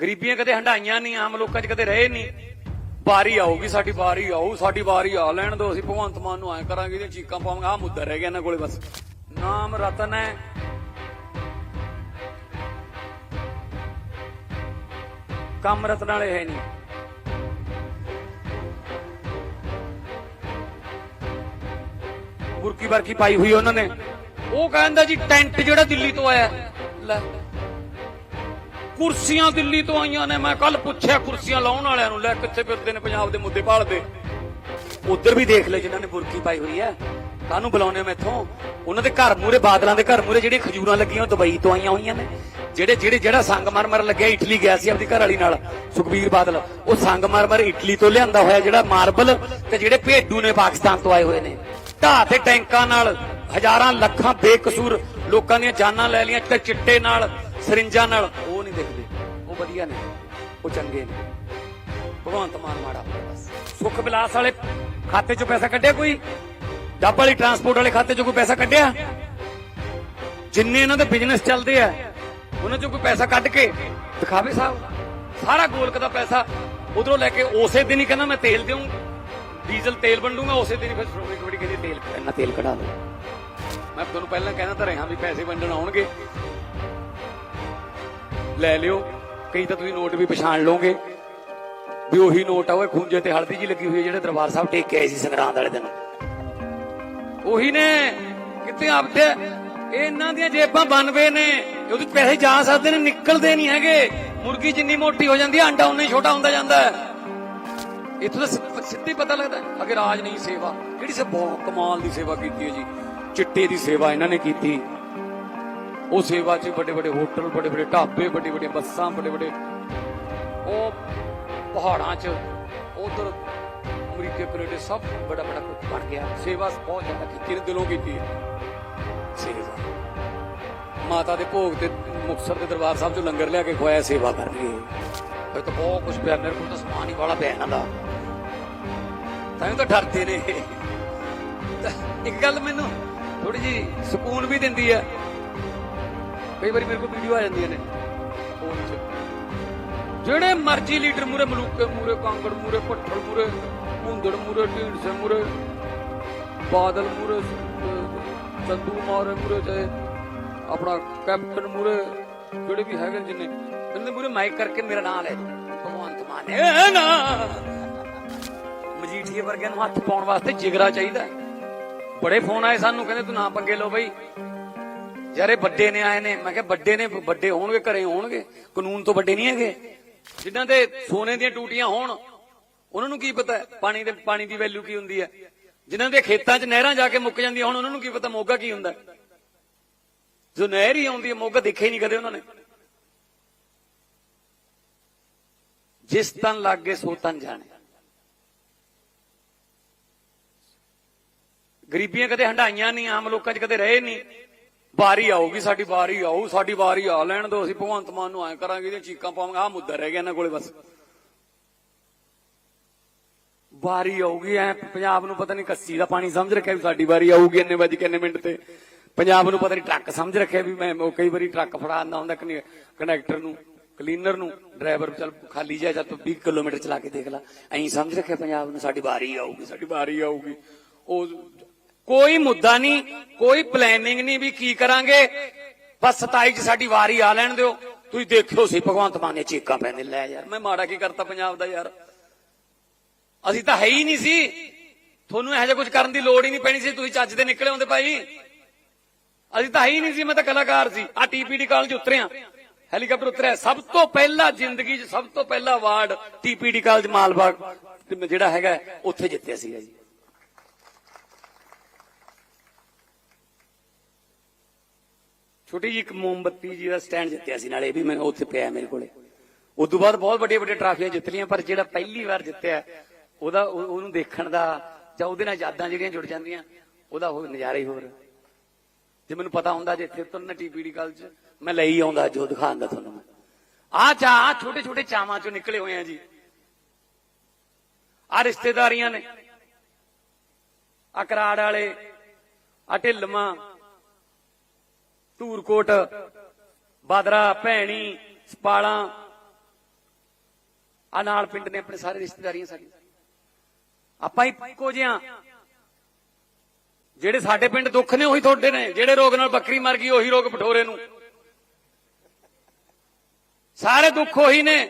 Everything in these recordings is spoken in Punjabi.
ਗਰੀਬੀਆਂ ਕਦੇ ਹੰਡਾਈਆਂ ਨਹੀਂ, ਆਮ ਲੋਕਾਂ 'ਚ ਕਦੇ ਰਹੇ ਨਹੀਂ। ਵਾਰੀ ਆਊਗੀ, ਸਾਡੀ ਵਾਰੀ ਆਊ, ਸਾਡੀ ਵਾਰੀ ਆ ਲੈਣ ਦੋ, ਅਸੀਂ ਭਗਵੰਤ ਮਾਨ ਨੂੰ ਐ ਕਰਾਂਗੇ, ਇਹਦੀਆਂ ਚੀਕਾਂ ਪਾਵਾਂਗੇ ਆ ਮੁੱਦਾ ਰਹਿ ਗਿਆ ਇਹਨਾਂ ਕੋਲੇ ਬਸ। ਨਾਮ ਰਤਨ ਹੈ। ਕੰਮ ਰਤਨ ਵਾਲੇ ਹੈ ਨਹੀਂ। ਬੁਰਕੀ ਬਰਕੀ ਪਾਈ ਹੋਈ ਉਹਨਾਂ ਨੇ। ਉਹ ਕਹਿੰਦਾ ਜੀ, ਟੈਂਟ ਜਿਹੜਾ ਦਿੱਲੀ ਤੋਂ ਆਇਆ। ਲੈ। ਕੁਰਸੀਆਂ ਦਿੱਲੀ ਤੋਂ ਆਈਆਂ ਨੇ। ਮੈਂ ਕੱਲ ਪੁੱਛਿਆ ਕੁਰਸੀਆਂ ਲਾਉਣ ਵਾਲਿਆਂ ਨੂੰ, ਲੈ ਕਿੱਥੇ ਫਿਰਦੇ ਨੇ ਪੰਜਾਬ ਦੇ ਮੁੱਦੇ ਭਾਲਦੇ। ਉਧਰ ਵੀ ਦੇਖ ਲੈ ਜਿਨ੍ਹਾਂ ਨੇ ਬੁਰਕੀ ਪਾਈ ਹੋਈ ਹੈ। ਕਾਹਨੂੰ ਬੁਲਾਉਨੇ ਮੈਥੋਂ ਉਹਨਾਂ ਦੇ ਘਰ ਮੂਰੇ ਬਾਦਲਾਂ ਦੇ ਘਰ ਮੂਰੇ ਜਿਹੜੀਆਂ ਖਜੂਰਾਂ ਲੱਗੀਆਂ ਉਹ ਦੁਬਈ ਤੋਂ ਆਈਆਂ ਹੋਈਆਂ ਨੇ। ਜਿਹੜੇ ਜਿਹੜੇ ਜਿਹੜਾ ਸੰਗਮਰਮਰ ਲੱਗਿਆ ਇਟਲੀ ਗਿਆ ਸੀ ਆਪਣੀ ਘਰ ਵਾਲੀ ਨਾਲ, ਸੁਖਬੀਰ ਬਾਦਲ। ਉਹ ਸੰਗਮਰਮਰ ਇਟਲੀ ਤੋਂ ਲਿਆਂਦਾ ਹੋਇਆ ਜਿਹੜਾ ਮਾਰਬਲ ਤੇ ਜਿਹੜੇ ਭੇਡੂ ਨੇ ਪਾਕਿਸਤਾਨ ਤੋਂ ਆਏ ਹੋਏ ਨੇ। ਢਾਹ ਤੇ ਟੈਂਕਾਂ ਨਾਲ ਹਜ਼ਾਰਾਂ ਲੱਖਾਂ ਬੇਕਸੂਰ ਲੋਕਾਂ ਦੀਆਂ ਜਾਨਾਂ ਲੈ ਲਈਆਂ ਤੇ ਚਿੱਟੇ ਨਾਲ, ਸਰਿੰਜਾਂ ਨਾਲ। ਵਧੀਆ ਨੇ ਉਹ ਚੰਗੇ ਨੇ। ਭਗਵੰਤ ਮਾਨ ਮਾੜਾ ਬਸ। ਸੁਖ ਵਿਲਾਸ ਵਾਲੇ ਖਾਤੇ ਚੋਂ ਪੈਸਾ ਕੱਢਿਆ ਕੋਈ? ਡੱਬ ਵਾਲੀ ਟਰਾਂਸਪੋਰਟ ਵਾਲੇ ਖਾਤੇ ਚੋਂ ਕੋਈ ਪੈਸਾ ਕੱਢਿਆ? ਜਿੰਨੇ ਇਹਨਾਂ ਦੇ ਬਿਜ਼ਨਸ ਚੱਲਦੇ ਆ ਉਹਨਾਂ ਚੋਂ ਕੋਈ ਪੈਸਾ ਕੱਢ ਕੇ ਦਿਖਾਵੇ ਸਾਹਿਬ ਸਾਰਾ ਗੋਲਕ ਦਾ ਪੈਸਾ ਉਧਰੋਂ ਲੈ ਕੇ ਉਸੇ ਦਿਨ ਹੀ ਕਹਿੰਦਾ ਮੈਂ ਤੇਲ ਦੇਉਂ ਡੀਜ਼ਲ ਤੇਲ ਵੰਡੂਗਾ ਉਸੇ ਦਿਨ ਹੀ ਫਿਰ ਸ਼੍ਰੋਮਣੀ ਕਮੇਟੀ ਕਹਿੰਦੀ ਤੇਲ ਇੰਨਾ ਤੇਲ ਕਢਾ ਦੋ। ਮੈਂ ਤੁਹਾਨੂੰ ਪਹਿਲਾਂ ਕਹਿੰਦਾ ਤਾਂ ਰਿਹਾ ਵੀ ਪੈਸੇ ਵੰਡਣ ਆਉਣਗੇ। ਲੈ ਲਿਓ। ਕਈ ਤਾਂ ਤੁਸੀਂ ਨੋਟ ਵੀ ਪਛਾਣ ਲਓਗੇ ਵੀ ਉਹੀ ਨੋਟ ਆ ਉਹ ਖੂੰਜੇ ਤੇ ਹਲਦੀ ਜੀ ਲੱਗੀ ਹੋਈ ਜਿਹੜੇ ਦਰਬਾਰ ਸਾਹਿਬ ਟੇਕ ਕੇ ਆਏ ਸੀ ਸੰਗਰਾਂਦ ਵਾਲੇ ਦਿਨ। ਉਹੀ ਨੇ, ਕਿਤੇ ਆਪਦੇ, ਇਹਨਾਂ ਦੀਆਂ ਜੇਬਾਂ ਬਣਵੇ ਨੇ ਉਹਦੇ ਪੈਸੇ ਜਾ ਸਕਦੇ ਨੇ, ਨਿਕਲਦੇ ਨਹੀਂ ਹੈਗੇ। ਮੁਰਗੀ ਜਿੰਨੀ ਮੋਟੀ ਹੋ ਜਾਂਦੀ ਹੈ ਅੰਡਾ ਉਨਾ ਹੀ ਛੋਟਾ ਹੁੰਦਾ ਜਾਂਦਾ ਹੈ। ਇੱਥੋਂ ਤਾਂ ਸਿੱਧੀ ਪਤਾ ਲੱਗਦਾ ਹੈ ਰਾਜ ਨਹੀਂ ਸੇਵਾ। ਕਿਹੜੀ ਸੇ ਬਹੁਤ ਕਮਾਲ ਦੀ ਸੇਵਾ ਕੀਤੀ ਹੈ ਜੀ। ਚਿੱਟੇ ਦੀ ਸੇਵਾ ਇਹਨਾਂ ਨੇ ਕੀਤੀ। ਉਹ ਸੇਵਾ 'ਚ ਵੱਡੇ ਵੱਡੇ ਹੋਟਲ ਵੱਡੇ ਵੱਡੇ ਢਾਬੇ ਵੱਡੇ ਵੱਡੇ ਬੱਸਾਂ ਵੱਡੇ ਵੱਡੇ ਉਹ ਪਹਾੜਾਂ 'ਚ ਉਧਰ ਅਮਰੀਕੇ ਕੈਨੇਡਾ ਸਭ ਬੜਾ ਬੜਾ ਕੁਝ ਬਣ ਗਿਆ। ਸੇਵਾ ਬਹੁਤ ਜ਼ਿਆਦਾ ਕੀਤੀ ਨੇ ਦਿਲੋਂ ਕੀਤੀ? ਸੇਵਾ। ਮਾਤਾ ਦੇ ਭੋਗ ਤੇ ਮੁਕਤਸਰ ਦੇ ਦਰਬਾਰ ਸਾਹਿਬ 'ਚੋਂ ਲੰਗਰ ਲਿਆ ਕੇ ਖਵਾਇਆ, ਸੇਵਾ ਕਰ ਰਹੀ ਹੈ ਇਹ ਤਾਂ ਬਹੁਤ ਕੁਝ ਪਿਆ, ਮੇਰੇ ਕੋਲ ਤਾਂ ਸਮਾਨ ਹੀ ਵਾਲਾ ਪਿਆ ਇਹਨਾਂ ਦਾ। ਤਾਂ ਇਹ ਤਾਂ ਡਰਦੇ ਨੇ। ਇੱਕ ਗੱਲ ਮੈਨੂੰ ਥੋੜੀ ਜੀ ਸਕੂਨ ਵੀ ਦਿੰਦੀ ਹੈ। ਕਈ ਵਾਰੀ ਮੇਰੇ ਕੋਲ ਵੀਡੀਓ ਆ ਜਾਂਦੀਆਂ ਨੇ। ਫੋਨ 'ਚ। ਜਿਹੜੇ ਮਰਜ਼ੀ ਲੀਡਰ ਮੂਰੇ ਮਲੂਕੇ ਮੂਰੇ ਕਾਂਗੜ ਮੂਰੇ ਭੱਠਲ ਮੂਰੇ ਹੁੰਦੜ ਮੂਰੇ ਢੀਂਡਸੇ ਮੂਰੇ ਬਾਦਲ ਮੂਰੇ ਚੰਦੂ ਮਾਰੇ ਮੂਰੇ ਚਾਹੇ ਆਪਣਾ ਕੈਪਟਨ ਮੂਰੇ ਜਿਹੜੇ ਵੀ ਹੈਗੇ ਜਿੰਨੇ ਇਹਨਾਂ ਮੂਰੇ ਮਾਈਕ ਕਰਕੇ ਮੇਰਾ ਨਾਮ ਲੈ ਭਗਵੰਤ ਮਾਨ ਇਹ ਨਾ! ਮਜੀਠੀਏ ਵਰਗਿਆਂ ਨੂੰ ਹੱਥ ਪਾਉਣ ਵਾਸਤੇ ਜਿਗਰਾ ਚਾਹੀਦਾ। ਬੜੇ ਫੋਨ ਆਏ ਸਾਨੂੰ, ਕਹਿੰਦੇ ਤੂੰ ਨਾ ਪੰਗੇ ਲਓ ਬਈ। ਯਾਰੇ ਵੱਡੇ ਨੇ ਆਏ ਨੇ। ਮੈਂ ਕਿਹਾ ਵੱਡੇ ਨੇ, ਵੱਡੇ ਹੋਣਗੇ, ਘਰੇ ਹੋਣਗੇ। ਕਾਨੂੰਨ ਤੋਂ ਵੱਡੇ ਨਹੀਂ ਹੈਗੇ। ਜਿਨ੍ਹਾਂ ਦੇ ਸੋਨੇ ਦੀਆਂ ਟੂਟੀਆਂ ਹੋਣ, ਉਹਨਾਂ ਨੂੰ ਕੀ ਪਤਾ ਪਾਣੀ ਦੇ, ਪਾਣੀ ਦੀ ਵੈਲਿਊ ਕੀ ਹੁੰਦੀ ਹੈ? ਜਿਨ੍ਹਾਂ ਦੇ ਖੇਤਾਂ 'ਚ ਨਹਿਰਾਂ ਜਾ ਕੇ ਮੁੱਕ ਜਾਂਦੀਆਂ ਹੁਣ, ਉਹਨਾਂ ਨੂੰ ਕੀ ਪਤਾ ਮੋਗਾ ਕੀ ਹੁੰਦਾ ਜੋ ਨਹਿਰ ਹੀ ਆਉਂਦੀ ਹੈ, ਮੋਗਾ ਦੇਖਿਆ ਹੀ ਨਹੀਂ ਕਦੇ ਉਹਨਾਂ ਨੇ। ਜਿਸ ਤਨ ਲੱਗੇ, ਸੋ ਤਨ ਜਾਣੇ। ਗਰੀਬੀਆਂ ਕਦੇ ਹੰਡਾਈਆਂ ਨਹੀਂ, ਆਮ ਲੋਕਾਂ 'ਚ ਕਦੇ ਰਹੇ ਨਹੀਂ। ਵਾਰੀ ਆਊਗੀ, ਸਾਡੀ ਵਾਰੀ ਆਊ, ਸਾਡੀ ਵਾਰੀ ਆ ਲੈਣ ਦੋ ਅਸੀਂ ਭਗਵੰਤ ਮਾਨ ਨੂੰ ਐ ਕਰਾਂਗੇ, ਇਹਦੀਆਂ ਚੀਕਾਂ ਪਾਵਾਂਗੇ ਆ ਮੁੱਦਾ ਰਹਿ ਗਿਆ ਇਹਨਾਂ ਕੋਲੇ ਬਸ। ਵਾਰੀ ਆਊਗੀ, ਐ ਪੰਜਾਬ ਨੂੰ ਪਤਾ ਨਹੀਂ ਕੱਸੀ ਦਾ ਪਾਣੀ ਸਮਝ ਰੱਖਿਆ ਵੀ ਸਾਡੀ ਵਾਰੀ ਆਊਗੀ ਇੰਨੇ ਵਜੇ ਕਿੰਨੇ ਮਿੰਟ ਤੇ। ਪੰਜਾਬ ਨੂੰ ਪਤਾ ਨਹੀਂ ਟਰੱਕ ਸਮਝ ਰੱਖਿਆ ਵੀ ਮੈਂ ਉਹ ਕਈ ਵਾਰੀ ਟਰੱਕ ਫੜਾ ਆਂਦਾ ਹੁੰਦਾ ਕਨੈਕਟਰ ਨੂੰ, ਕਲੀਨਰ ਨੂੰ, ਡਰਾਈਵਰ ਚੱਲ ਖਾਲੀ ਜਾ ਜਾਂ ਤੂੰ 20 ਕਿਲੋਮੀਟਰ ਚਲਾ ਕੇ ਦੇਖ ਲੈ। ਐਂ ਸਮਝ ਰੱਖਿਆ ਪੰਜਾਬ ਨੂੰ ਸਾਡੀ ਵਾਰੀ ਆਊਗੀ, ਸਾਡੀ ਵਾਰੀ ਆਊਗੀ। ਉਹ ਕੋਈ ਮੁੱਦਾ ਨਹੀਂ, ਕੋਈ ਪਲੈਨਿੰਗ ਨਹੀਂ ਵੀ ਕੀ ਕਰਾਂਗੇ। ਬਸ 27 ਚ ਸਾਡੀ ਵਾਰੀ ਆ ਲੈਣ ਦਿਓ। ਤੁਸੀਂ ਦੇਖਿਓ ਸੀ, ਭਗਵੰਤ ਮਾਨ ਨੇ ਚੀਕਾਂ ਪੈਂਦੇ ਲੈ ਯਾਰ, ਮੈਂ ਮਾੜਾ ਕੀ ਕਰਤਾ ਪੰਜਾਬ ਦਾ ਯਾਰ। ਅਸੀਂ ਤਾਂ ਹੈ ਹੀ ਨਹੀਂ ਸੀ। ਤੁਹਾਨੂੰ ਇਹੋ ਜਿਹਾ ਕੁਝ ਕਰਨ ਦੀ ਲੋੜ ਹੀ ਨਹੀਂ ਪੈਣੀ ਸੀ। ਤੁਸੀਂ ਚੱਜ ਦੇ ਨਿਕਲੇ ਹੁੰਦੇ ਭਾਈ। ਅਸੀਂ ਤਾਂ ਹੈ ਹੀ ਨਹੀਂ ਸੀ, ਮੈਂ ਤਾਂ ਕਲਾਕਾਰ ਸੀ। ਆ ਟੀਪੀਡੀ ਕਾਲਜ ਉਤਰਿਆ। ਹੈਲੀਕਾਪਟਰ ਉਤਰਿਆ। ਸਭ ਤੋਂ ਪਹਿਲਾ ਜ਼ਿੰਦਗੀ 'ਚ, ਸਭ ਤੋਂ ਪਹਿਲਾ ਅਵਾਰਡ ਟੀਪੀਡੀ ਕਾਲਜ ਮਾਲਬਾਗ ਤੇ ਜਿਹੜਾ ਹੈਗਾ, ਉੱਥੇ ਜਿੱਤਿਆ ਸੀਗਾ ਜੀ। ਛੋਟੀ ਜੀ ਇੱਕ ਮੋਮਬੱਤੀ ਜੀ ਦਾ ਸਟੈਂਡ ਜਿੱਤਿਆ ਸੀ ਨਾਲੇ, ਇਹ ਵੀ ਮੈਂ ਉੱਥੇ ਪਿਆ ਮੇਰੇ ਕੋਲੇ। ਉਸ ਤੋਂ ਬਾਅਦ ਬਹੁਤ ਵੱਡੀਆਂ ਵੱਡੀਆਂ ਟਰਾਫੀਆਂ ਜਿੱਤ ਲਈਆਂ, ਪਰ ਜਿਹੜਾ ਪਹਿਲੀ ਵਾਰ ਜਿੱਤਿਆ, ਉਹਦਾ ਉਹਨੂੰ ਦੇਖਣ ਦਾ ਜਾਂ ਉਹਦੇ ਨਾਲ ਯਾਦਾਂ ਜਿਹੜੀਆਂ ਜੁੜ ਜਾਂਦੀਆਂ, ਉਹਦਾ ਉਹ ਨਜ਼ਾਰਾ ਹੀ ਹੋਰ। ਜੇ ਮੈਨੂੰ ਪਤਾ ਹੁੰਦਾ ਜੇ ਇੱਥੇ ਤੁਰਨ ਟੀਪੀਡੀ ਕਾਲ ਚ, ਮੈਂ ਲਈ ਆਉਂਦਾ ਜੋ ਦਿਖਾਉਂਦਾ ਤੁਹਾਨੂੰ ਮੈਂ। ਆ ਚਾ ਆ ਛੋਟੇ ਛੋਟੇ ਚਾਵਾਂ ਚੋਂ ਨਿਕਲੇ ਹੋਏ ਆ ਜੀ। ਆ ਰਿਸ਼ਤੇਦਾਰੀਆਂ ਨੇ। ਆ ਕਰਾੜ ਵਾਲੇ ਆ ਢਿੱਲਵਾਂ ਧੂਰਕੋਟ, ਬਾਦਰਾ, ਭੈਣੀ, ਸਪਾਲਾਂ ਆ ਨਾਲ ਪਿੰਡ ਨੇ ਆਪਣੇ ਸਾਰੇ ਰਿਸ਼ਤੇਦਾਰੀਆਂ ਸਾਡੀਆਂ। ਆਪਾਂ ਇੱਕੋ ਜਿਹਾ ਜਿਹੜੇ ਸਾਡੇ ਪਿੰਡ ਦੁੱਖ ਨੇ, ਉਹੀ ਤੁਹਾਡੇ ਨੇ। ਜਿਹੜੇ ਰੋਗ ਨਾਲ ਬੱਕਰੀ ਮਰ ਗਈ, ਉਹੀ ਰੋਗ ਪਠੋਰੇ ਨੂੰ। ਸਾਰੇ ਦੁੱਖ ਉਹੀ ਨੇ।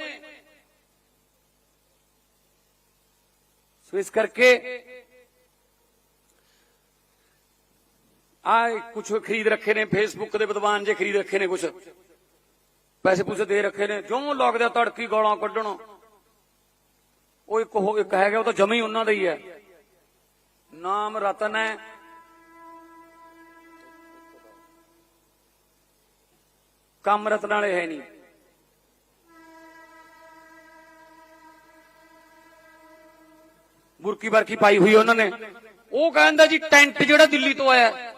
ਸੋ ਇਸ ਕਰਕੇ ਆ ਕੁਝ ਖਰੀਦ ਰੱਖੇ ਨੇ ਫੇਸਬੁੱਕ ਦੇ ਵਿਦਵਾਨ ਜੇ ਖਰੀਦ ਰੱਖੇ ਨੇ ਕੁਝ ਪੈਸੇ ਪੂਸੇ ਦੇ ਰੱਖੇ ਨੇ, ਜਿਉਂ ਲੱਗਦਾ ਤੜਕੀ ਗੋਲਾਂ ਕੱਢਣ। ਉਹ ਇੱਕ ਹੋ ਇੱਕ ਹੈਗਾ, ਉਹ ਤਾਂ ਜਮੇ ਹੀ ਉਹਨਾਂ ਦਾ ਹੀ ਹੈ। ਨਾਮ ਰਤਨ ਹੈ। ਕੰਮ ਰਤਨ ਵਾਲੇ ਹੈ ਨਹੀਂ। ਬੁਰਕੀ ਬਰਕੀ ਪਾਈ ਹੋਈ ਉਹਨਾਂ ਨੇ। ਉਹ ਕਹਿੰਦਾ ਜੀ, ਟੈਂਟ ਜਿਹੜਾ ਦਿੱਲੀ ਤੋਂ ਆਇਆ।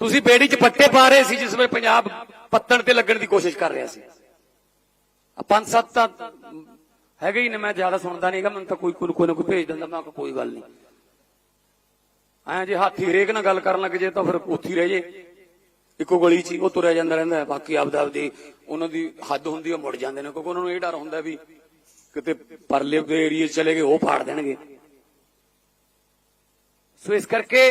ਤੁਸੀਂ ਬੇੜੀ 'ਚ ਪੱਟੇ ਪਾ ਰਹੇ ਸੀ, ਜਿਸ ਵੇਲੇ ਪੰਜਾਬ ਪੱਤਣ ਤੇ ਲੱਗਣ ਦੀ ਕੋਸ਼ਿਸ਼ ਕਰ ਰਿਹਾ ਸੀ। ਆ ਪੰਜ ਸੱਤ ਤਾਂ ਹੈਗੇ ਹੀ ਨੇ, ਮੈਂ ਜ਼ਿਆਦਾ ਸੁਣਦਾ ਨਹੀਂਗਾ ਮੈਨੂੰ ਤਾਂ ਕੋਈ ਕੋਈ ਨਾ ਕੋਈ ਭੇਜ ਦਿੰਦਾ, ਮੈਂ ਕੋਈ ਗੱਲ ਨਹੀਂ ਐਂ ਜੇ ਹਾਥੀ ਰੇਕ ਨਾਲ ਗੱਲ ਕਰਨ ਲੱਗ ਜੇ ਤਾਂ ਫਿਰ ਉੱਥੇ ਹੀ ਰਹਿ ਜੇ। ਇੱਕੋ ਗਲੀ 'ਚ ਹੀ ਉਹ ਤੁਰਿਆ ਜਾਂਦਾ ਰਹਿੰਦਾ ਹੈ, ਬਾਕੀ ਆਪਦਾ ਆਪਦੀ ਉਹਨਾਂ ਦੀ ਹੱਦ ਹੁੰਦੀ ਉਹ ਮੁੜ ਜਾਂਦੇ ਨੇ, ਕਿਉਂਕਿ ਉਹਨਾਂ ਨੂੰ ਇਹ ਡਰ ਹੁੰਦਾ ਵੀ ਕਿਤੇ ਪਰਲੇ ਏਰੀਏ ਚਲੇ ਗਏ, ਉਹ ਫਾੜ ਦੇਣਗੇ। ਸੋ ਇਸ ਕਰਕੇ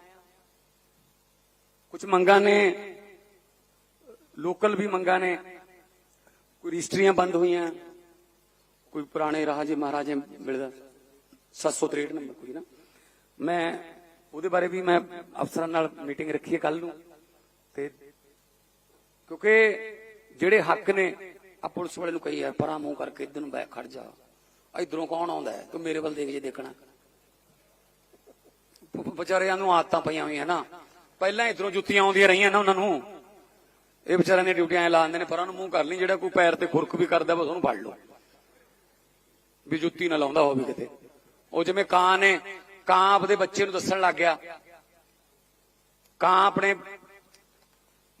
ਕੁਝ ਮੰਗਾਂ ਨੇ ਲੋਕਲ ਵੀ ਮੰਗਾਂ ਨੇ, ਕੋਈ ਰਜਿਸਟਰੀਆਂ ਬੰਦ ਹੋਈਆਂ, ਕੋਈ ਪੁਰਾਣੇ ਰਾਜੇ ਮਹਾਰਾਜੇ ਮਿਲਦਾ 763 ਨੰਬਰ ਕੋਈ ਨਾ। ਮੈਂ ਉਹਦੇ ਬਾਰੇ ਵੀ ਮੈਂ ਅਫਸਰਾਂ ਨਾਲ ਮੀਟਿੰਗ ਰੱਖੀ ਹੈ ਕੱਲ ਨੂੰ, ਤੇ ਕਿਉਂਕਿ ਜਿਹੜੇ ਹੱਕ ਨੇ ਆ ਪੁਲਿਸ ਵਾਲੇ ਨੂੰ ਕਹੀ ਹੈ ਪਰਾਂ ਮੂੰਹ ਕਰਕੇ ਇਧਰ ਨੂੰ ਬੈ ਖੜ ਜਾ। ਇਧਰੋਂ ਕੌਣ ਆਉਂਦਾ ਹੈ? ਤੂੰ ਮੇਰੇ ਵੱਲ ਦੇਖ ਜੇ ਦੇਖਣਾ। ਵਿਚਾਰਿਆਂ ਨੂੰ ਆਦਤਾਂ ਪਈਆਂ ਹੋਈਆਂ ਨਾ। ਪਹਿਲਾਂ ਇਧਰੋਂ ਜੁੱਤੀਆਂ ਆਉਂਦੀਆਂ ਰਹੀਆਂ ਨਾ ਉਹਨਾਂ ਨੂੰ। ਇਹ ਵਿਚਾਰਿਆਂ ਦੀਆਂ ਡਿਊਟੀਆਂ ਐ ਲਾਉਂਦੇ ਨੇ, ਪਰਾਂ ਨੂੰ ਮੂੰਹ ਕਰ ਲਈ, ਜਿਹੜਾ ਕੋਈ ਪੈਰ ਤੇ ਖੁਰਕ ਵੀ ਕਰਦਾ ਬਸ ਉਹਨੂੰ ਫੜ ਲਓ। ਵੀ ਜੁੱਤੀ ਨਾ ਲਾਉਂਦਾ ਹੋਵੇ ਕਿਤੇ। ਉਹ ਜਿਵੇਂ ਕਾਂ ਨੇ, ਕਾਂ ਆਪਦੇ ਬੱਚੇ ਨੂੰ ਦੱਸਣ ਲੱਗ ਗਿਆ। ਕਾਂ ਆਪਣੇ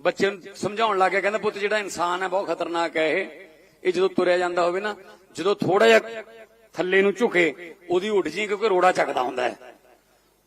ਬੱਚੇ ਨੂੰ ਸਮਝਾਉਣ ਲੱਗ ਗਿਆ, ਕਹਿੰਦਾ ਪੁੱਤ ਜਿਹੜਾ ਇਨਸਾਨ ਹੈ, ਬਹੁਤ ਖਤਰਨਾਕ ਹੈ ਇਹ। ਇਹ ਜਦੋਂ ਤੁਰਿਆ ਜਾਂਦਾ ਹੋਵੇ ਨਾ, ਜਦੋਂ ਥੋੜਾ ਜਿਹਾ ਥੱਲੇ ਨੂੰ ਝੁਕੇ, ਉਹਦੀ ਉੱਡ ਜੀ, ਕਿਉਂਕਿ ਰੋੜਾ ਚੱਕਦਾ ਹੁੰਦਾ ਹੈ।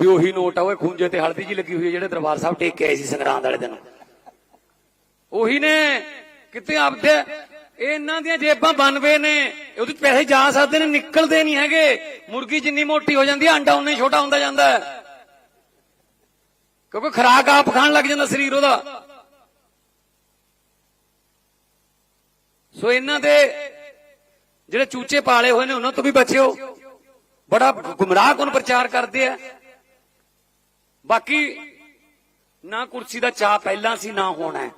ਵੀ ਉਹੀ ਨੋਟ ਆ ਉਹ ਖੂੰਜੇ ਤੇ ਹਲਦੀ ਜੀ ਲੱਗੀ ਹੋਈ ਹੈ ਜਿਹੜੇ ਦਰਬਾਰ ਸਾਹਿਬ ਟੇਕ ਕੇ ਆਏ ਸੀ ਸੰਗਰਾਂਦ ਵਾਲੇ ਦਿਨ। ਉਹੀ ਨੇ, ਕਿਤੇ ਆਪਦੇ ਇਹ ਇਹਨਾਂ ਦੀਆਂ ਜੇਬਾਂ ਬਣਵੇ ਨੇ, ਉਹਦੇ ਚ ਪੈਸੇ ਜਾ ਸਕਦੇ ਨੇ, ਨਿਕਲਦੇ ਨਹੀਂ ਹੈਗੇ। ਮੁਰਗੀ ਜਿੰਨੀ ਮੋਟੀ ਹੋ ਜਾਂਦੀ ਹੈ ਅੰਡਾ ਉਨਾ ਹੀ ਛੋਟਾ ਹੁੰਦਾ ਜਾਂਦਾ ਹੈ। ਕਿਉਂਕਿ ਖਰਾਕ ਆਪ ਖਾਣ ਲੱਗ ਜਾਂਦਾ ਸਰੀਰ ਉਹਦਾ। ਸੋ ਇਹਨਾਂ ਦੇ ਜਿਹੜੇ ਚੂਚੇ ਪਾਲੇ ਹੋਏ ਨੇ, ਉਹਨਾਂ ਤੋਂ ਵੀ ਬਚਿਓ। ਬੜਾ ਗੁੰਮਰਾਹ ਕੋਨ ਪ੍ਰਚਾਰ ਕਰਦੇ ਆ? ਬਾਕੀ ਨਾ ਕੁਰਸੀ ਦਾ ਚਾਹ ਪਹਿਲਾਂ ਸੀ, ਨਾ ਹੋਣਾ ਹੈ।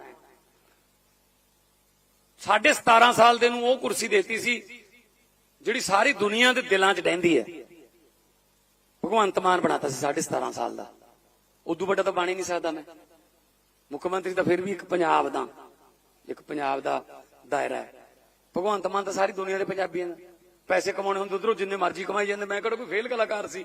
ਸਾਢੇ 17 ਸਾਲ ਦੇ ਨੂੰ ਉਹ ਕੁਰਸੀ ਦੇਤੀ ਸੀ, ਜਿਹੜੀ ਸਾਰੀ ਦੁਨੀਆ ਦੇ ਦਿਲਾਂ 'ਚ ਡਹਿੰਦੀ ਹੈ। ਭਗਵੰਤ ਮਾਨ ਬਣਾਤਾ ਸੀ ਸਾਢੇ 17 ਸਾਲ ਦਾ। ਉਦੋਂ ਵੱਡਾ ਤਾਂ ਬਣ ਹੀ ਨਹੀਂ ਸਕਦਾ ਮੈਂ। ਮੁੱਖ ਮੰਤਰੀ ਤਾਂ ਫਿਰ ਵੀ ਇੱਕ ਪੰਜਾਬ ਦਾ, ਇੱਕ ਪੰਜਾਬ ਦਾ ਦਾਇਰਾ ਹੈ। ਭਗਵੰਤ ਮਾਨ ਤਾਂ ਸਾਰੀ ਦੁਨੀਆ ਦੇ ਪੰਜਾਬੀਆਂ ਦਾ। ਪੈਸੇ ਕਮਾਉਣੇ ਹੁੰਦੇ ਉਧਰੋਂ ਜਿੰਨੇ ਮਰਜ਼ੀ ਕਮਾਈ ਜਾਂਦੇ। ਮੈਂ ਕਿਹੜਾ ਕੋਈ ਫੇਲ ਕਲਾਕਾਰ ਸੀ?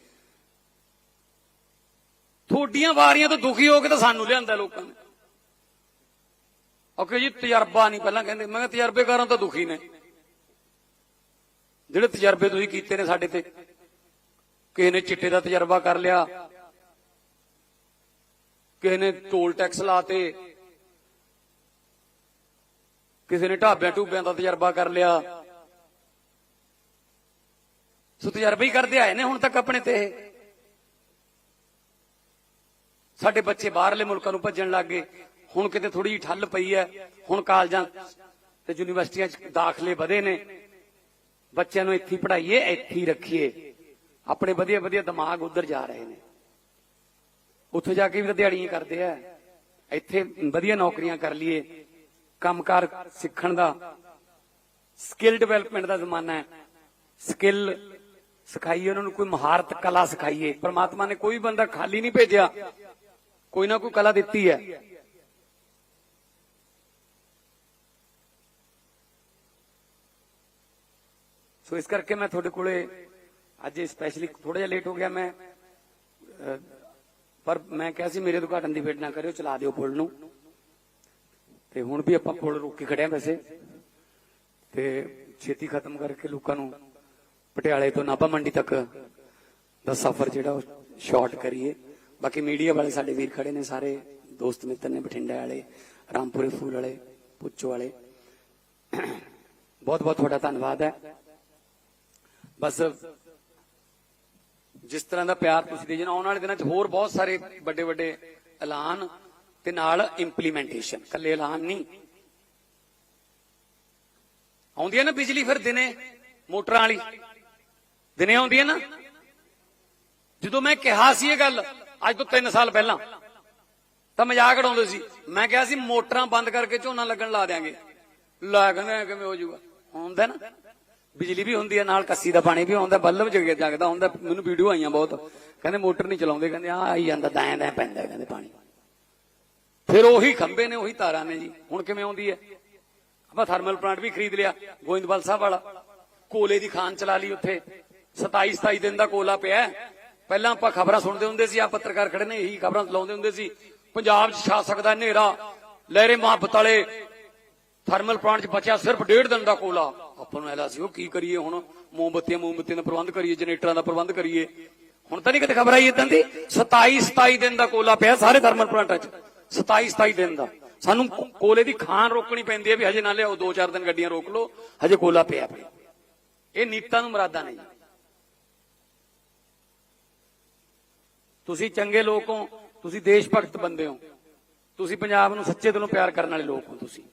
ਥੋਡੀਆਂ ਵਾਰੀਆਂ ਤੋਂ ਦੁਖੀ ਹੋ ਕੇ ਤਾਂ ਸਾਨੂੰ ਲਿਆਂਦਾ ਲੋਕਾਂ ਨੇ। ਓਕੇ ਜੀ, ਤਜਰਬਾ ਨਹੀਂ, ਪਹਿਲਾਂ ਕਹਿੰਦੇ, ਮੈਂ ਕਿਹਾ ਤਜਰਬੇਕਾਰਾਂ ਤਾਂ ਦੁਖੀ ਨੇ। ਜਿਹੜੇ ਤਜਰਬੇ ਤੁਸੀਂ ਕੀਤੇ ਨੇ ਸਾਡੇ ਤੇ, ਕਿਸੇ ਨੇ ਚਿੱਟੇ ਦਾ ਤਜਰਬਾ ਕਰ ਲਿਆ, ਕਿਸੇ ਨੇ ਟੋਲ ਟੈਕਸ ਲਾਤੇ, ਕਿਸੇ ਨੇ ਢਾਬਿਆਂ ਟੂਬਿਆਂ ਦਾ ਤਜਰਬਾ ਕਰ ਲਿਆ। ਸੋ ਤਜਰਬੇ ਹੀ ਕਰਦੇ ਆਏ ਨੇ ਹੁਣ ਤੱਕ ਆਪਣੇ ਤੇ। ਇਹ ਸਾਡੇ ਬੱਚੇ ਬਾਹਰਲੇ ਮੁਲਕਾਂ ਨੂੰ ਭੱਜਣ ਲੱਗ ਗਏ। ਹੁਣ ਕਿਤੇ ਥੋੜੀ ਜਿਹੀ ਠੱਲ ਪਈ ਹੈ। ਹੁਣ ਕਾਲਜਾਂ ਤੇ ਯੂਨੀਵਰਸਿਟੀਆਂ 'ਚ ਦਾਖਲੇ ਵਧੇ ਨੇ। ਬੱਚਿਆਂ ਨੂੰ ਇੱਥੇ ਹੀ ਪੜ੍ਹਾਈਏ, ਇੱਥੇ ਰੱਖੀਏ। ਆਪਣੇ ਵਧੀਆ ਵਧੀਆ ਦਿਮਾਗ ਉਧਰ ਜਾ ਰਹੇ ਨੇ। ਉੱਥੇ ਜਾ ਕੇ ਵੀ ਦਿਹਾੜੀਆਂ ਕਰਦੇ ਆ। ਇੱਥੇ ਵਧੀਆ ਨੌਕਰੀਆਂ ਕਰ ਲਈਏ। ਕੰਮਕਾਰ ਸਿੱਖਣ ਦਾ ਸਕਿੱਲ ਡਿਵੈਲਪਮੈਂਟ ਦਾ ਜ਼ਮਾਨਾ ਹੈ। ਸਕਿੱਲ ਸਿਖਾਈਏ, ਉਹਨਾਂ ਨੂੰ ਕੋਈ ਮਹਾਰਤ ਕਲਾ ਸਿਖਾਈਏ। ਪ੍ਰਮਾਤਮਾ ਨੇ ਕੋਈ ਬੰਦਾ ਖਾਲੀ ਨਹੀਂ ਭੇਜਿਆ। ਕੋਈ ਨਾ ਕੋਈ ਕਲਾ ਦਿੱਤੀ ਹੈ। ਸੋ ਇਸ ਕਰਕੇ ਮੈਂ ਤੁਹਾਡੇ ਕੋਲੇ ਅੱਜ ਸਪੈਸ਼ਲੀ ਥੋੜਾ ਜਿਹਾ ਲੇਟ ਹੋ ਗਿਆ ਮੈਂ। ਪਰ ਮੈਂ ਕਿਹਾ ਸੀ ਮੇਰੇ ਉਦਘਾਟਨ ਦੀ ਵੇਟ ਨਾ ਕਰਿਓ, ਚਲਾ ਦਿਓ ਪੁਲ ਨੂੰ। ਤੇ ਹੁਣ ਵੀ ਆਪਾਂ ਪੁਲ ਰੋਕ ਕੇ ਖੜੇ ਆ ਵੈਸੇ। ਤੇ ਛੇਤੀ ਖਤਮ ਕਰਕੇ ਲੋਕਾਂ ਨੂੰ ਪਟਿਆਲੇ ਤੋਂ ਨਾਭਾ ਮੰਡੀ ਤੱਕ ਦਾ ਸਫ਼ਰ ਜਿਹੜਾ ਉਹ ਸ਼ਾਰਟ ਕਰੀਏ। ਬਾਕੀ ਮੀਡੀਆ ਵਾਲੇ ਸਾਡੇ ਵੀਰ ਖੜੇ ਨੇ ਸਾਰੇ, ਦੋਸਤ ਮਿੱਤਰ ਨੇ, ਬਠਿੰਡਾ ਵਾਲੇ, ਰਾਮਪੁਰੇ ਫੂਲ ਵਾਲੇ ਪੁੱਚੋ ਵਾਲੇ। ਬਹੁਤ ਬਹੁਤ ਤੁਹਾਡਾ ਧੰਨਵਾਦ ਹੈ। ਬਸ ਜਿਸ ਤਰ੍ਹਾਂ ਦਾ ਪਿਆਰ ਤੁਸੀਂ ਦੇ ਜਨਾ ਆਉਣ ਵਾਲੇ ਦਿਨਾਂ 'ਚ ਹੋਰ ਬਹੁਤ ਸਾਰੇ ਵੱਡੇ ਵੱਡੇ ਐਲਾਨ ਤੇ ਨਾਲ ਇੰਪਲੀਮੈਂਟੇਸ਼ਨ ਕੱਲੇ ਐਲਾਨ ਨਹੀਂ। ਆਉਂਦੀ ਹੈ ਨਾ ਬਿਜਲੀ ਫਿਰ ਦਿਨੇ, ਮੋਟਰਾਂ ਵਾਲੀ। ਦਿਨੇ ਆਉਂਦੀ ਹੈ ਨਾ। ਜਦੋਂ ਮੈਂ ਕਿਹਾ ਸੀ ਇਹ ਗੱਲ ਅੱਜ ਤੋਂ 3 ਸਾਲ ਪਹਿਲਾਂ। ਤਾਂ ਮਜ਼ਾਕ ਉਡਾਉਂਦੇ ਸੀ। ਮੈਂ ਕਿਹਾ ਸੀ, ਮੋਟਰਾਂ ਬੰਦ ਕਰਕੇ ਝੋਨਾ ਲੱਗਣ ਲਾ ਦਿਆਂਗੇ। ਲਾ ਕਹਿੰਦੇ ਕਿਵੇਂ ਹੋ ਜਾਊਗਾ? ਹੁੰਦਾ ਨਾ। ਬਿਜਲੀ ਵੀ ਹੁੰਦੀ ਹੈ ਨਾਲ ਕੱਸੀ ਦਾ ਪਾਣੀ ਵੀ ਆਉਂਦਾ, ਬੱਲਬ ਜਗੇ ਜਗਦਾ ਹੁੰਦਾ ਮੈਨੂੰ ਵੀਡੀਓ ਆਈਆਂ ਬਹੁਤ। ਕਹਿੰਦੇ, ਮੋਟਰ ਨਹੀਂ ਚਲਾਉਂਦੇ। ਕਹਿੰਦੇ ਆ ਆਈ ਜਾਂਦਾ ਦਾਇਂ ਦਾਂ ਪੈਂਦਾ, ਕਹਿੰਦੇ ਪਾਣੀ। ਫਿਰ ਉਹੀ ਖੰਬੇ ਨੇ, ਉਹੀ ਤਾਰਾਂ ਨੇ ਜੀ। ਹੁਣ ਕਿਵੇਂ ਆਉਂਦੀ ਹੈ ਆਪਾਂ ਥਰਮਲ ਪਲਾਂਟ ਵੀ ਖਰੀਦ ਲਿਆ, ਗੋਇੰਦਵਾਲ ਸਾਹਿਬ ਵਾਲਾ। ਕੋਲੇ ਦੀ ਖਾਨ ਚਲਾ ਲਈ ਉੱਥੇ। 27 27 ਦਿਨ ਦਾ ਕੋਲਾ ਪਿਆ। ਪਹਿਲਾਂ ਆਪਾਂ ਖਬਰਾਂ ਸੁਣਦੇ ਹੁੰਦੇ ਸੀ ਆ ਪੱਤਰਕਾਰ ਖੜੇ ਨੇ, ਇਹੀ ਖਬਰਾਂ ਲਾਉਂਦੇ ਹੁੰਦੇ ਸੀ। ਪੰਜਾਬ 'ਚ ਛਾ ਸਕਦਾ ਹਨੇਰਾ, ਲਹਿਰੇ ਮੁਹੱਬਤ ਵਾਲੇ ਥਰਮਲ ਪਲਾਂਟ 'ਚ ਬਚਿਆ ਸਿਰਫ ਡੇਢ ਦਿਨ ਦਾ ਕੋਲਾ। ਆਪਾਂ ਨੂੰ ਐਲਾ ਸੀ, ਉਹ ਕੀ ਕਰੀਏ ਹੁਣ? ਮੋਮਬੱਤੀਆਂ ਮੋਮਬੱਤੀਆਂ ਦਾ ਪ੍ਰਬੰਧ ਕਰੀਏ, ਜਨਰੇਟਰਾਂ ਦਾ ਪ੍ਰਬੰਧ ਕਰੀਏ। ਹੁਣ ਤਾਂ ਨਹੀਂ ਕਿਤੇ ਖਬਰ ਆਈ ਇਦਾਂ ਦੀ? 27 27 ਦਿਨ ਦਾ ਕੋਲਾ ਪਿਆ ਸਾਰੇ ਥਰਮਲ ਪਲਾਂਟਾਂ 'ਚ। 27 27 ਦਿਨ ਦਾ। ਸਾਨੂੰ ਕੋਲੇ ਦੀ ਖਾਨ ਰੋਕਣੀ ਪੈਂਦੀ ਹੈ ਵੀ ਹਜੇ ਨਾ ਲਿਆਓ 2-4 ਦਿਨ ਗੱਡੀਆਂ ਰੋਕ ਲਓ, ਹਜੇ ਕੋਲਾ ਪਿਆ ਪਿਆ। ਇਹ ਨੀਤਾਂ ਨੂੰ ਮਰਾਦਾ ਨਹੀਂ। ਤੁਸੀਂ ਚੰਗੇ ਲੋਕ ਹੋ, ਤੁਸੀਂ ਦੇਸ਼ ਭਗਤ ਬੰਦੇ ਹੋ। ਤੁਸੀਂ ਪੰਜਾਬ ਨੂੰ ਸੱਚੇ ਦਿਲੋਂ ਪਿਆਰ ਕਰਨ ਵਾਲੇ ਲੋਕ ਹੋ ਤੁਸੀਂ।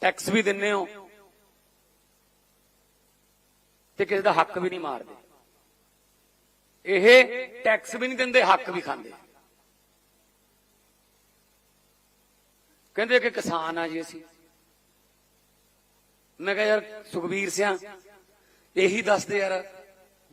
ਟੈਕਸ ਵੀ ਦਿੰਦੇ ਹੋ। ਤੇ ਕਿਸੇ ਦਾ ਹੱਕ ਵੀ ਨਹੀਂ ਮਾਰਦੇ। ਇਹ ਟੈਕਸ ਵੀ ਨਹੀਂ ਦਿੰਦੇ, ਹੱਕ ਵੀ ਖਾਂਦੇ। ਕਹਿੰਦੇ ਕਿ ਕਿਸਾਨ ਆ ਜੀ ਅਸੀਂ। ਮੈਂ ਕਿਹਾ ਯਾਰ ਸੁਖਬੀਰ ਸਿਆ, ਇਹੀ ਦੱਸਦੇ ਯਾਰ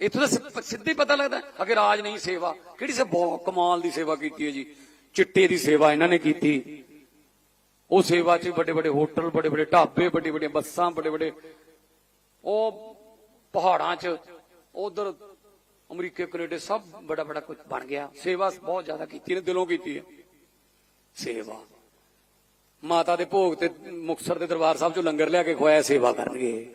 ਇੱਥੋਂ ਦਾ ਸਿ- ਸਿੱਧੇ ਪਤਾ ਲੱਗਦਾ ਅਗੇ ਰਾਜ ਨਹੀਂ ਸੇਵਾ। ਕਿਹੜੀ ਸੇ ਬਹੁਤ ਕਮਾਲ ਦੀ ਸੇਵਾ ਕੀਤੀ ਹੈ ਜੀ। ਚਿੱਟੇ ਦੀ ਸੇਵਾ ਇਹਨਾਂ ਨੇ ਕੀਤੀ। ਉਹ ਸੇਵਾ 'ਚ ਵੱਡੇ ਵੱਡੇ ਹੋਟਲ, ਵੱਡੇ ਵੱਡੇ ਢਾਬੇ, ਵੱਡੇ ਵੱਡੀਆਂ ਬੱਸਾਂ, ਵੱਡੇ ਵੱਡੇ ਉਹ ਪਹਾੜਾਂ 'ਚ ਉਧਰ ਅਮਰੀਕਾ, ਕੈਨੇਡਾ ਸਭ ਬੜਾ ਬੜਾ ਕੁਝ ਬਣ ਗਿਆ। ਸੇਵਾ ਬਹੁਤ ਜ਼ਿਆਦਾ ਕੀਤੀ ਨੇ, ਦਿਲੋਂ ਕੀਤੀ ਹੈ। ਸੇਵਾ। ਮਾਤਾ ਦੇ ਭੋਗ ਤੇ ਮੁਕਸਰ ਦੇ ਦਰਬਾਰ ਸਾਹਿਬ ਚੋਂ ਲੰਗਰ ਲਿਆ ਕੇ ਖਵਾਇਆ, ਸੇਵਾ ਕਰਨਗੇ।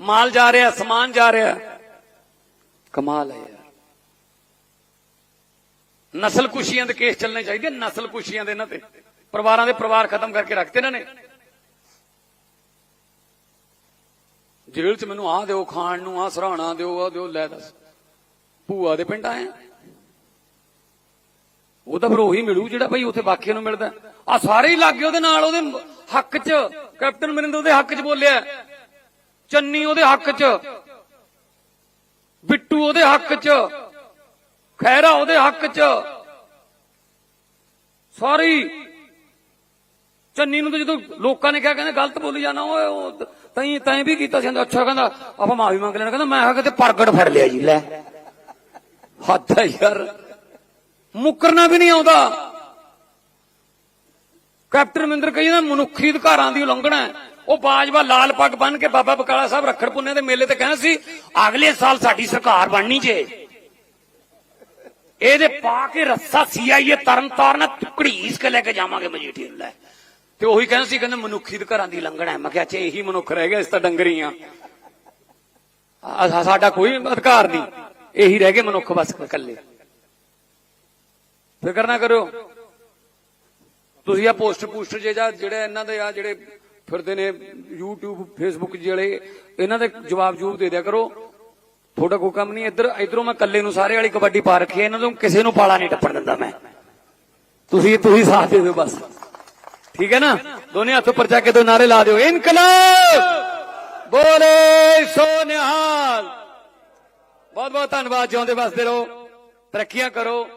ਮਾਲ ਜਾ ਰਿਹਾ, ਸਮਾਨ ਜਾ ਰਿਹਾ। ਕਮਾਲ ਹੈ ਯਾਰ। ਨਸਲ ਕੁਸ਼ੀਆਂ ਦੇ ਕੇਸ ਚੱਲਣੇ ਚਾਹੀਦੇ, ਨਸਲ ਕੁਸ਼ੀਆਂ ਦੇ ਇਹਨਾਂ ਤੇ। ਪਰਿਵਾਰਾਂ ਦੇ ਪਰਿਵਾਰ ਖਤਮ ਕਰਕੇ ਰੱਖਤੇ ਇਹਨਾਂ ਨੇ। ਜੇਲ੍ਹ 'ਚ ਮੈਨੂੰ ਆਹ ਦਿਓ, ਖਾਣ ਨੂੰ ਆਹ, ਸਰਾਣਾ ਦਿਓ, ਆਹ ਦਿਓ, ਲੈ ਦੱਸ। ਭੂਆ ਦੇ ਪਿੰਡ ਆਏ ਆ। ਉਹ ਤਾਂ ਫਿਰ ਉਹੀ ਮਿਲੂ ਜਿਹੜਾ ਭਾਈ ਉੱਥੇ ਬਾਕੀਆਂ ਨੂੰ ਮਿਲਦਾ। ਆ ਸਾਰੇ ਹੀ ਲੱਗੇ ਉਹਦੇ ਨਾਲ, ਉਹਦੇ ਹੱਕ 'ਚ। ਕੈਪਟਨ ਅਮਰਿੰਦਰ ਦੇ ਹੱਕ 'ਚ ਬੋਲਿਆ। ਚੰਨੀ ਉਹਦੇ ਹੱਕ 'ਚ, ਬਿੱਟੂ ਉਹਦੇ ਹੱਕ 'ਚ ਖੈਰਾ ਉਹਦੇ ਹੱਕ 'ਚ। ਸਾਰੀ ਚੰਨੀ ਨੂੰ ਤਾਂ ਜਦੋਂ ਲੋਕਾਂ ਨੇ ਕਿਹਾ, ਕਹਿੰਦੇ ਗਲਤ ਬੋਲੀ ਜਾਣਾ, ਓਏ, ਉਹ ਤੈਂ ਤੈਂ ਵੀ ਕੀਤਾ ਸੀ ਅੱਛਾ, ਕਹਿੰਦਾ, ਆਪਾਂ ਮਾਫੀ ਮੰਗ ਲੈਣਾ ਕਹਿੰਦਾ, ਮੈਂ ਕਿਹਾ, ਕਿਤੇ ਪ੍ਰਗਟ ਫੜ ਲਿਆ ਜੀ, ਲੈ। ਹੱਦ ਹੈ ਯਾਰ। ਮੁਕਰਨਾ ਵੀ ਨਹੀਂ ਆਉਂਦਾ। ਕੈਪਟਨ ਅਮਰਿੰਦਰ ਕਹੀ ਨਾ ਮਨੁੱਖੀ ਅਧਿਕਾਰਾਂ ਦੀ ਉਲੰਘਣਾ ਹੈ। ਉਹ ਬਾਜਵਾ ਲਾਲ ਪੱਗ ਬੰਨ ਕੇ ਬਾਬਾ ਬਕਾਲਾ ਸਾਹਿਬ ਰੱਖੜ ਪੁੰਨੇ ਦੇ ਮੇਲੇ ਤੇ ਕਹਿੰਦਾ ਸੀ, ਅਗਲੇ ਸਾਲ ਸਾਡੀ ਸਰਕਾਰ ਬਣਨੀ ਜੇ। ਇਹਦੇ ਪਾ ਕੇ ਰੱਸਾ ਸੀਆਈਏ ਤਰਨ ਤਾਰਨ ਕੇ ਲੈ ਕੇ ਜਾਵਾਂਗੇ ਮਜੀਠੀ ਨੂੰ ਲੈ। ਤੇ ਉਹੀ ਕਹਿੰਦਾ ਸੀ, ਕਹਿੰਦਾ ਮਨੁੱਖੀ ਅਧਿਕਾਰਾਂ ਦੀ ਉਲੰਘਣਾ ਹੈ। ਮੈਂ ਕਿਹਾ ਚੇ ਇਹੀ ਮਨੁੱਖ ਰਹਿ ਗਿਆ, ਇਸ ਤਾਂ ਡੰਗਰੀ ਆ ਆ- ਸਾਡਾ ਕੋਈ ਅਧਿਕਾਰ ਨਹੀਂ। ਇਹੀ ਰਹਿ ਗਏ ਮਨੁੱਖ ਬਸ ਇਕੱਲੇ। ਫਿਕਰ ਨਾ ਕਰੋ ਤੁਸੀਂ ਆ ਪੋਸਟਰ ਪੋਸਟਰ ਜੇ ਜਾਂ ਜਿਹੜੇ ਇਹਨਾਂ ਦੇ ਆ ਜਿਹੜੇ ਫਿਰਦੇ ਨੇ YouTube, Facebook ਜਿਹੜੇ ਇਹਨਾਂ ਦੇ ਜਵਾਬ ਜੂਬ ਦੇ ਦਿਆ ਕਰੋ। ਤੁਹਾਡਾ ਕੋਈ ਕੰਮ ਨਹੀਂ, ਇੱਧਰ, ਇਧਰੋਂ ਮੈਂ ਇਕੱਲੇ ਨੂੰ ਸਾਰੇ ਵਾਲੀ ਕਬੱਡੀ ਪਾ ਰੱਖੀ ਇਹਨਾਂ ਤੋਂ ਕਿਸੇ ਨੂੰ ਪਾਲਾ ਨਹੀਂ ਟੱਪਣ ਦਿੰਦਾ ਮੈਂ। ਤੁਸੀਂ ਤੁਸੀਂ ਸਾਥ ਦੇ ਦਿਓ ਬਸ। ਠੀਕ ਹੈ ਨਾ? ਦੋਨੇ ਹੱਥ ਉੱਪਰ ਜਾ ਕੇ ਦੋ ਨਾਰੇ ਲਾ ਦਿਓ। ਇਨਕਲਾਬ! ਬੋਲੇ ਸੋ ਨਿਹਾਲ ਬਹੁਤ ਬਹੁਤ ਧੰਨਵਾਦ, ਜਿਉਂਦੇ ਵਸਦੇ ਰਹੋ। ਤਰੱਕੀਆਂ ਕਰੋ।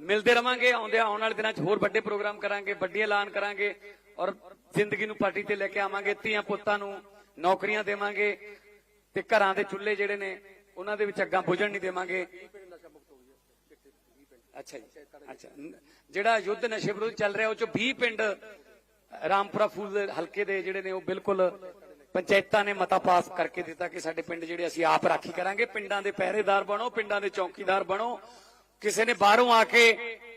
ਮਿਲਦੇ ਰਵਾਂਗੇ, ਆਉਂਦੇ ਆਉਣ ਵਾਲੇ ਦਿਨਾਂ 'ਚ ਹੋਰ ਵੱਡੇ ਪ੍ਰੋਗਰਾਮ ਕਰਾਂਗੇ, ਵੱਡੇ ਐਲਾਨ ਕਰਾਂਗੇ ਔਰ ਜ਼ਿੰਦਗੀ ਨੂੰ ਪਾਰਟੀ ਤੇ ਲੈ ਕੇ ਆਵਾਂਗੇ, ਧੀਆਂ ਪੁੱਤਾਂ ਨੂੰ ਨੌਕਰੀਆਂ ਦੇਵਾਂਗੇ ਤੇ ਘਰਾਂ ਦੇ ਚੁੱਲ੍ਹੇ ਜਿਹੜੇ ਨੇ, ਉਹਨਾਂ ਦੇ ਵਿੱਚ ਅੱਗਾਂ ਬੁਝਣ ਨਹੀਂ ਦੇਵਾਂਗੇ। ਅੱਛਾ ਜੀ, ਅੱਛਾ। ਜਿਹੜਾ ਯੁੱਧ ਨਸ਼ੇ ਵਿਰੁੱਧ ਚੱਲ ਰਿਹਾ, ਉਹ ਚ 20 ਪਿੰਡ ਰਾਮਪੁਰਾ ਫੂਲ ਹਲਕੇ ਦੇ ਜਿਹੜੇ ਨੇ, ਉਹ ਬਿਲਕੁਲ ਪੰਚਾਇਤਾਂ ਨੇ ਮਤਾ ਪਾਸ ਕਰਕੇ ਦਿੱਤਾ ਕਿ ਸਾਡੇ ਪਿੰਡ ਜਿਹੜੇ ਅਸੀਂ ਆਪ ਰਾਖੀ ਕਰਾਂਗੇ। ਪਿੰਡਾਂ ਦੇ ਪਹਿਰੇਦਾਰ ਬਣੋ, ਪਿੰਡਾਂ ਦੇ ਚੌਕੀਦਾਰ ਬਣੋ। ਕਿਸੇ ਨੇ ਬਾਹਰੋਂ ਆ ਕੇ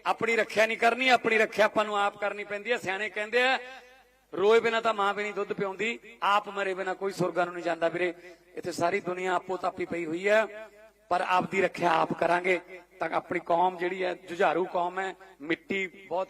ਆਪਣੀ ਰੱਖਿਆ ਨਹੀਂ ਕਰਨੀ, ਆਪਣੀ ਰੱਖਿਆ ਆਪਾਂ ਨੂੰ ਆਪ ਕਰਨੀ ਪੈਂਦੀ ਹੈ। ਸਿਆਣੇ ਕਹਿੰਦੇ ਆ ਰੋਏ ਬਿਨਾ ਤਾਂ ਮਾਂ ਵੀ ਨਹੀਂ ਦੁੱਧ ਪਿਉਂਦੀ, ਆਪ ਮਰੇ ਬਿਨਾ ਕੋਈ ਸੁਰਗਾਂ ਨੂੰ ਨਹੀਂ ਜਾਂਦਾ ਵੀਰੇ। ਇੱਥੇ ਸਾਰੀ ਦੁਨੀਆ ਆਪੋ ਤਾਪੀ ਪਈ ਹੋਈ ਹੈ, ਪਰ ਆਪ ਦੀ ਰੱਖਿਆ ਆਪ ਕਰਾਂਗੇ ਤਾਂ ਆਪਣੀ ਕੌਮ ਜਿਹੜੀ ਹੈ, ਜੁਝਾਰੂ ਕੌਮ ਹੈ, ਮਿੱਟੀ ਬਹੁਤ